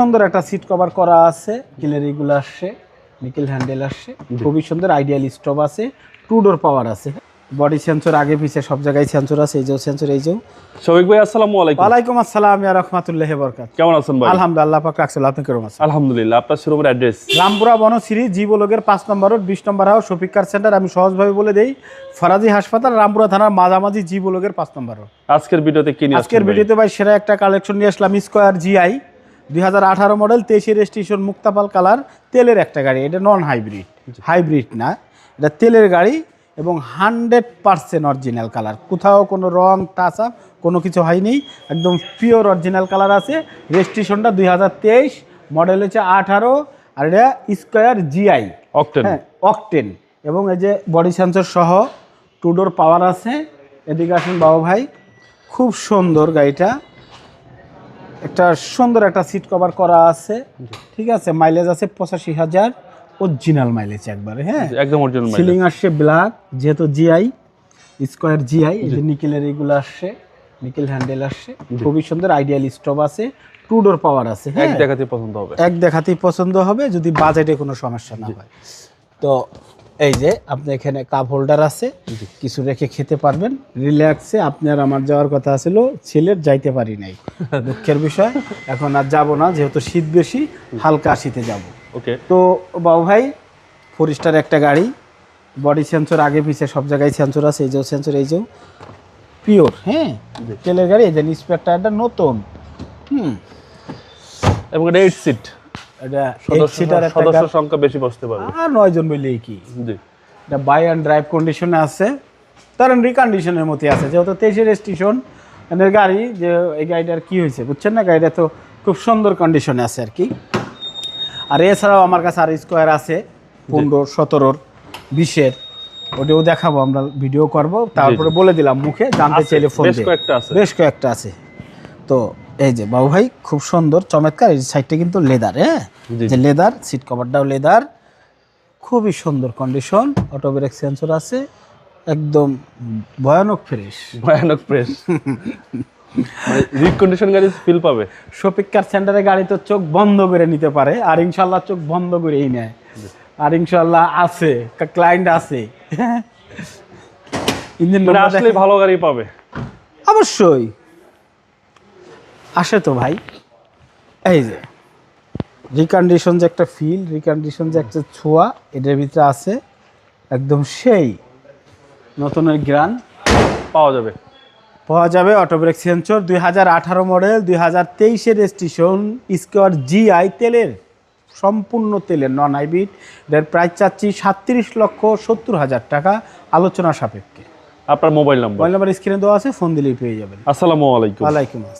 সুন্দর একটা seat cover করা আছে। গ্যালারিগুলো আসছে নিকেল হ্যান্ডেল আসছে। খুবই সুন্দর আইডিয়াল স্টপ আছে। টু ডোর পাওয়ার আছে। বডি সেন্সর আগে পিছে সব জায়গায় সেন্সর আছে এই যে সেন্সর এই যে। শফিক ভাই আসসালামু আলাইকুম। ওয়ালাইকুম আসসালাম ইয়া রহমাতুল্লাহি বরকাত কেমন আছেন ভাই? আলহামদুলিল্লাহ পাক রাখছিল আপনি কেমন আছেন? আলহামদুলিল্লাহ আপনার শোরুমের অ্যাড্রেস রামপুরা বনশ্রী জি বলগের পাঁচ নম্বর রোড বিশ নম্বর হাউস শফিক কার সেন্টার আমি সহজভাবে বলে দেই ফরাজি হাসপাতাল রামপুরা থানার মাঝামাঝি জি বলগের পাঁচ নম্বর রোড আজকের ভিডিওতে কি নিয়ে আজকের ভিডিওতে ভাই সেরা একটা কালেকশন নিয়ে আসলাম স্কোয়ার জিআই দুই হাজার আঠারো মডেল তেইশে রেজিস্ট্রেশন মুক্তাপাল কালার তেলের একটা গাড়ি। এটা নন হাইব্রিড হাইব্রিড না। এটা তেলের গাড়ি এবং হান্ড্রেড পার্সেন্ট অরিজিনাল কালার কোথাও কোনো রং টাচ আপ কোনো কিছু হয়নি। একদম পিওর অরিজিনাল কালার আছে। রেজিস্ট্রেশনটা দুই হাজার তেইশ মডেল হচ্ছে আঠারো আর এটা স্কোয়ার জিআই অকটেন হ্যাঁ অকটেন এবং এই যে বডি সেন্সর সহ টুডোর পাওয়ার আছে। এদিকে আসুন বাবু ভাই। খুব সুন্দর গাড়িটা। একটা সুন্দর একটা সিট কভার করা আছে। ঠিক আছে? মাইলেজ আছে পঁচাশি হাজার। অরিজিনাল মাইলেজ একবারে হ্যাঁ? একদম অরিজিনাল সিলিং আসছে ব্ল্যাক যেহেতু জিআই স্কোয়ার জিআই এই যে নিকেলের এগুলো আসছে নিকেল হ্যান্ডেল আসছে। খুবই সুন্দর আইডিয়াল স্টপ আছে। টু ডোর পাওয়ার আছে এক হ্যাঁ দেখাতে পছন্দ হবে। এক দেখাতেই পছন্দ হবে যদি বাজেটে কোনো সমস্যা না হয়। তো এই যে আপনি এখানে কাপ হোল্ডার আছে। কিছু রেখে খেতে পারবেন। রিল্যাক্সে আপনার আমার যাওয়ার কথা ছিল ছেলের যাইতে পারি নাই। দুঃখের বিষয় এখন আর যাব না যেহেতু শীত বেশি হালকা শীতে যাব। ওকে তো বাবু ভাই ফোর স্টার একটা গাড়ি বডি সেন্সর আগে পিছে সব জায়গায় সেন্সর আছে এই যে সেন্সর এই যে পিওর হ্যাঁ? তেলের গাড়ি এই যে স্পেয়ার টায়ারটা নতুন। হুম। এবং এটা এইট সিট এটা সিটার সদস্য সংখ্যা বেশি বসতে পারবে আর নয় জন বললেই কি? জি। এটা বাই অ্যান্ড ড্রাইভ কন্ডিশনে আছে। রিকন্ডিশনের আছে যেহেতু তেইশের স্টেশন এদের গাড়ি যে এই গাড়িটার কি হয়েছে বুঝছেন না? গাড়িটা তো খুব সুন্দর কন্ডিশনে আছে আর কি। আর এছাড়াও আমার কাছে আর স্কোয়ার আছে পনেরো সতেরোর বিশের। ওটাও দেখাবো আমরা ভিডিও করব। তারপরে বলে দিলাম মুখে জানতে চাইলে ফোন বেশ কয়েকটা আছে। বেশ কয়েকটা আছে। তো এই যে বাবু ভাই খুব সুন্দর চমৎকার। এই সাইডটা কিন্তু লেদার হ্যাঁ? যে লেদার সিট কভারটাও লেদার খুবই সুন্দর কন্ডিশন অটো ব্রেক সেন্সর আছে একদম ভয়ানক ফ্রেশ ভয়ানক প্রেস রিকন্ডিশন গাড়ি ফিল পাবে। সেন্টারে গাড়ি তো চোখ বন্ধ করে নিতে পারে আর ইনশাল্লাহ চোখ বন্ধ করেই নেয়। আর ইনশাল্লাহ আছে ক্লায়েন্ট আছে। ইঞ্জিন মানে আসলে ভালো গাড়ি পাবে। অবশ্যই। আসে তো ভাই। এই যে রিকন্ডিশন যে একটা ফিল রিকন্ডিশন যে একটা ছোঁয়া এটার ভিতরে আছে একদম সেই নতুনের গ্রান। পাওয়া যাবে। পাওয়া যাবে অটোব্রেক সেন্সর দুই হাজার আঠারো মডেল দুই হাজার তেইশের স্টেশন স্কোয়ার জিআই তেলের সম্পূর্ণ তেলের নন হাইব্রিড এর প্রাইস চাচ্ছি সাতত্রিশ লক্ষ সত্তর হাজার টাকা আলোচনা সাপেক্ষে। আপনার মোবাইল নাম্বার মোবাইল নাম্বার স্ক্রিনে দেওয়া আছে ফোন দিলেই পেয়ে যাবেন। আসসালামু আলাইকুম। ওয়ালাইকুম আসসালাম।